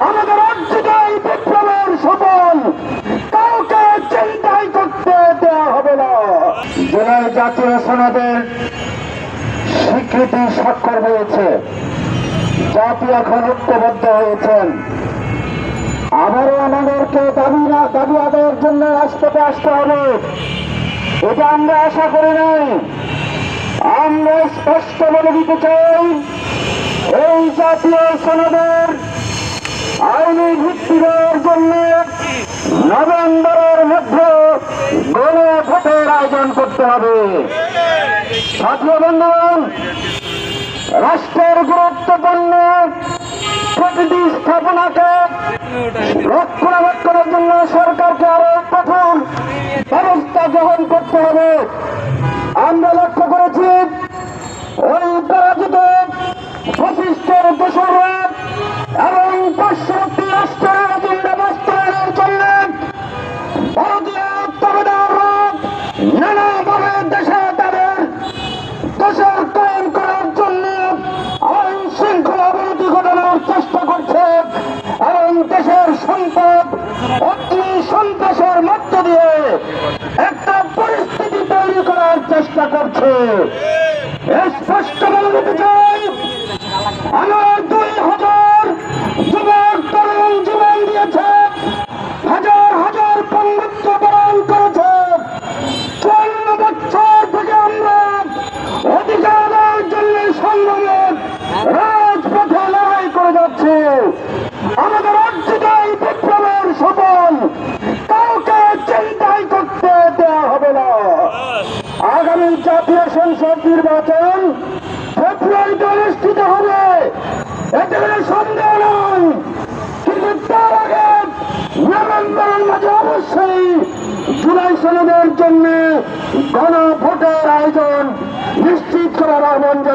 আমাদের অর্জিত বিপ্লবের সফল। কাউকে চিন্তাই করতে দেওয়া হবে না। জুলাই জাতীয় সনদের স্বীকৃতি স্বাক্ষর হয়েছে। জাতি এখন ঐক্যবদ্ধ হয়েছেন। আবারও আমাদেরকে দাবি না, দাবি আদায়ের জন্য রাজপথে আসতে হবে। এটা আমরা আশা করি নাই। আমরা স্পষ্ট বলে দিতে চাই, এই জাতীয় সনদের আইনি ভিত্তি দেওয়ার জন্য নভেম্বরের মধ্যে গণ ভোটের আয়োজন করতে হবে। ছাত্র বন্ধুগণ, রাষ্ট্রের গুরুত্বপূর্ণ প্রতিটি স্থাপনাকে রক্ষণাবেক্ষণের জন্য সরকারকে আরও কঠোর ব্যবস্থা গ্রহণ করতে হবে। আমরা লক্ষ্য করেছি ওই পরাজিত প্রতিষ্ঠের দোষরা এবং পার্শ্ববর্তী রাষ্ট্রের এজেন্ডা বাস্তবায়নের জন্য ভারতীয় তবেদাররা নানাভাবে দেশে তাদের দেশের কায়েম করার জন্য আইন শৃঙ্খলা অবনতি ঘটানোর চেষ্টা করছে এবং দেশের সম্পদ অগ্নি সন্ত্রাসের মধ্য দিয়ে একটা পরিস্থিতি তৈরি করার চেষ্টা করছে। স্পষ্ট বলে দিতে চাই, আমার আমাদের অর্জিত এই বিপ্লবের সফল। কাউকে চিন্তাই করতে দেওয়া হবে না। আগামী জাতীয় সংসদ নির্বাচন ফেব্রুয়ারিতে অনুষ্ঠিত হবে। এতে কোনো সন্দেহ নয় কিন্তু তার আগে নভেম্বরের মাঝে অবশ্যই জুলাই সনদের জন্য গণ ভোটের আয়োজন নিশ্চিত করার আহ্বান।